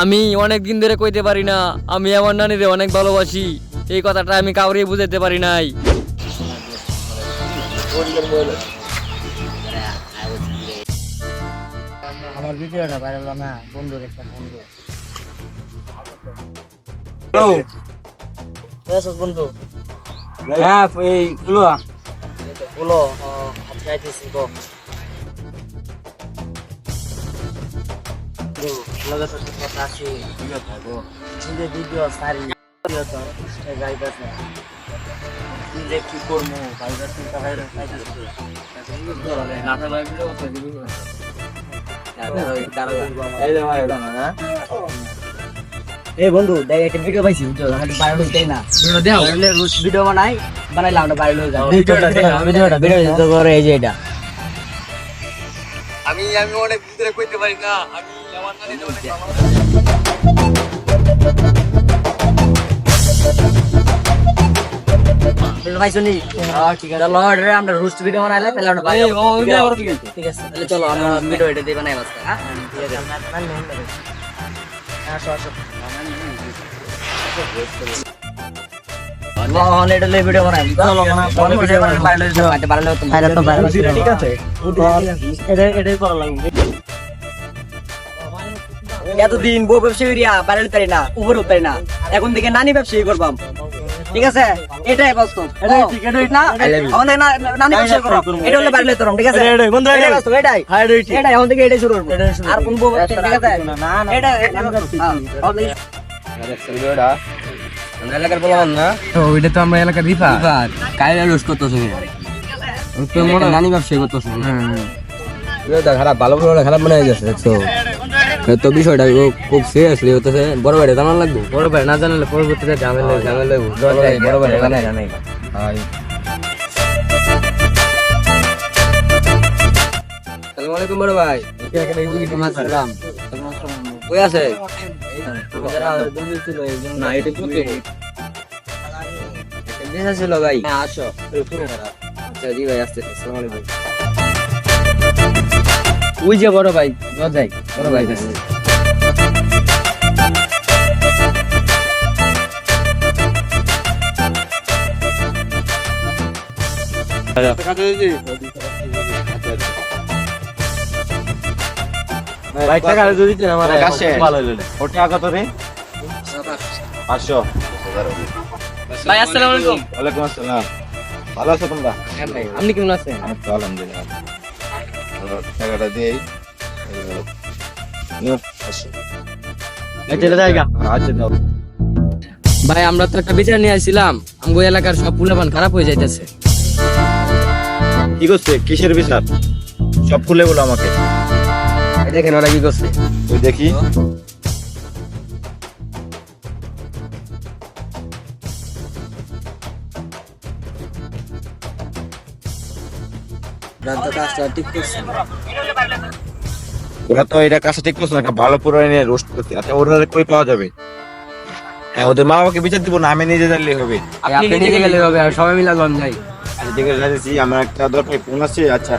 আমি অনেক দিন ধরে কইতে পারি না আমি আমার নানিরে অনেক ভালোবাসি। এই কথাটা আমি কাউরে বুঝাতে পারি নাই। আমার ভিডিওটা ভাইরাল না বন্ধুর একটা বন্ধু। বন্ধু। হ্যাঁ এই গুলো বলো আজকে আইতেছি গো লগে তো কথা আছে। ভিডিও থাকব কিন্তু ভিডিও সারি ভিডিও তো যাইতেছে কি যে কি করব ভাইবার চিন্তা ভাইরা এই বন্ধু দেখ একটা ভিডিও পাইছি ভিডিও না। বানাই বানাইলাম হয়ে ভিডিওটা ভিডিও করে এই যে এটা আমি আমি অনেক ধরে কইতে পারি না। আমি আমার নানিরে অনেক ভিডিও পাইছো নি ঠিক আছে চলো আমরা রোস্ট ভিডিও বানাইলে তাহলে আমরা ভাই ঠিক আছে তাহলে চলো আমরা ভিডিও এটা দিয়ে বানাই বাস্তা হ্যাঁ ঠিক আছে আসো আসো এতদিন বউ ব্যবসায়ী করিয়া বাইরে উঠাই না উপর উঠাই না। এখন থেকে নানি ব্যবসায়ী করবাম। ঠিক আছে? এটাই বাস্তব। এটাই ঠিক এটাই না? আমাদের নানি ব্যবসায়ী করব। এটা হলে বাইরে উঠাম ঠিক আছে? এটাই বন্ধু এটাই বাস্তব এটাই। এটাই এখন থেকে এটাই শুরু করব। আর কোন বউ ঠিক আছে? না না এটা এলাকার বললাম না? তো ওইটা তো আমরা এলাকার রিফা। কাইলে রোজ করতেছে নানি ব্যবসায়ী করতেছে। এটা খারাপ ভালো ভালো খারাপ মনে হয়ে গেছে তো বিষয়টা খুব সিরিয়াসলি হতেছে বড় ভাই জানার লাগবে? বড় ভাই না জানালে পরবর্তীতে ঝামেলা ঝামেলা বড় ভাই জানাই জানাই আসসালামু আলাইকুম বড় ভাই। কই আছে? না এটা কি ছিল ভাই। হ্যাঁ আসো। আচ্ছা জি ভাই আসতে আসসালামু আলাইকুম ওই যে বড় ভাই যাই বড় ভাই কাছে। যদি আমার ভালো হইল ওর টাকা রে? পাঁচশো। ভাই আসসালামু আলাইকুম। ওয়ালাইকুম আসসালাম। ভালো আছো তোমরা? আপনি কেমন আছেন? আমি তো আলহামদুলিল্লাহ। টাকাটা দিয়েই। আচ্ছা ভাই আমরা তো একটা বিচার নিয়ে আসছিলাম। আমগো এলাকার সব পুলাপান খারাপ হয়ে যাইতেছে। কি করছে? কিসের বিচার? সব খুলে বলো আমাকে। দেখেন ওরা কি করছে। তুই দেখি। কাজটা ঠিক করছে ওরা তো এটা কাছে ঠিক করছে না ভালো নিয়ে রোস্ট করতে আচ্ছা ওরা কই পাওয়া যাবে? হ্যাঁ ওদের মা বাবাকে বিচার দিব না আমি নিজে জানলে হবে। আপনি নিজে গেলে হবে আর সবাই মিলা যাই। আচ্ছা, যাচ্ছি আমার একটা দরকার ফোন আছে। আচ্ছা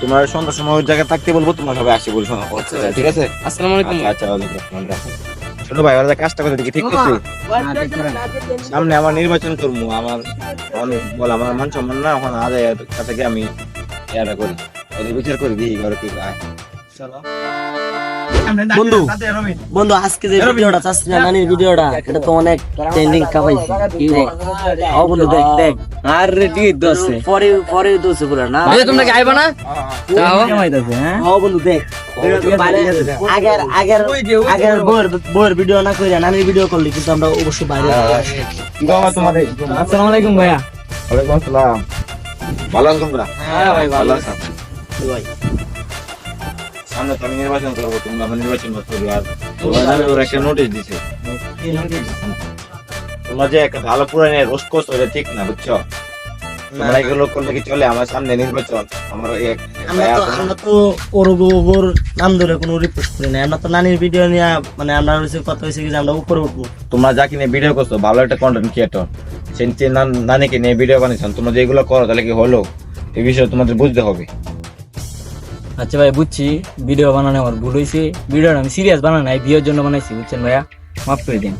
তোমার সন্ধ্যার সময় ওই জায়গায় থাকতে বলব তোমার সবাই আসি বলছো ঠিক আছে? আসসালামু আলাইকুম। আচ্ছা আচ্ছা ওয়ালাইকুম। ভাই ওরা কাজটা করে দেখি ঠিক করছি? সামনে আমার নির্বাচন করব আমার অনেক বল আমার মান সম্মান না ওখানে আদায় কাছে আমি এটা করি ওদের বিচার করি দিই ঘরে কি আয়। বন্ধু বন্ধু আজকে যে ভিডিওটা চাচ্ছি না নানির ভিডিওটা এটা তো অনেক ট্রেন্ডিং কাপাইছে কি রে ও বন্ধু দেখ দেখ। আরে ঠিক আছে পরে পরে দোষে পুরা না? এই তোমরা কি আইবা না? যাও। ও বন্ধু দেখ। আগের আগের আগের ভিডিও না কইরা নানির ভিডিও করলি কিন্তু আমরা অবশ্যই বাইরে? আসসালামু আলাইকুম ভাইয়া। ওয়ালাইকুম আসসালাম। ভালো আছো তোমরা? হ্যাঁ ভাই ভালো আছো। ভাই? সামনে তো আমি নির্বাচন করব তোমরা আমার নির্বাচন করবে আর তোমরা জানো ওরা একটা নোটিশ দিছে। তোমরা যে একটা ভালো পুরানি রোস্ট করছ এটা ঠিক না বুঝছ? তোমরা এগুলো করলে কি চলে? আমার সামনে নির্বাচন। আমার আমরা তো আমরা তো ওর বউর নাম ধরে কোনো রিপোর্ট করি না আমরা তো নানির ভিডিও নিয়ে মানে আমরা হচ্ছে কথা হয়েছে কি যে আমরা উপরে উঠবো। তোমরা যাকে নিয়ে ভিডিও করছ ভালো একটা কন্টেন্ট ক্রিয়েটর সেই সেই নান- নানিকে নিয়ে ভিডিও বানিয়েছেন তোমরা যেগুলো করো তাহলে কি হলো? এই বিষয়ে তোমাদের বুঝতে হবে। আচ্ছা ভাই বুঝছি। ভিডিও বানানো আমার ভুল হয়েছে ভিডিওটা আমি সিরিয়াস বানানো নাই বিয়ের জন্য বানাইছি বুঝছেন ভাইয়া? মাফ করে দিন।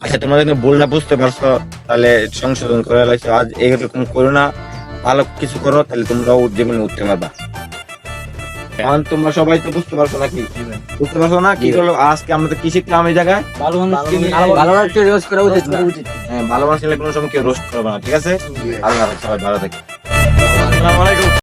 আচ্ছা তোমরা যদি ভুল না বুঝতে পারছ তাহলে সংশোধন করে লাগছে আজ এরকম করো না ভালো কিছু করো তাহলে তোমরাও জীবনে উঠতে পারবা। এখন তোমরা সবাই তো বুঝতে পারছ নাকি? বুঝতে পারছ না? কি করল? আজকে আমরা তো কি শিখলাম এই জায়গায়? ভালো মানুষকে নিয়ে- ভালো মানুষকে রোজ করা উচিত। হ্যাঁ ভালো মানুষ কোনো সময় কেউ রোস্ট করবে না ঠিক আছে? আল্লাহ সবাই ভালো থাকে আসসালামু আলাইকুম।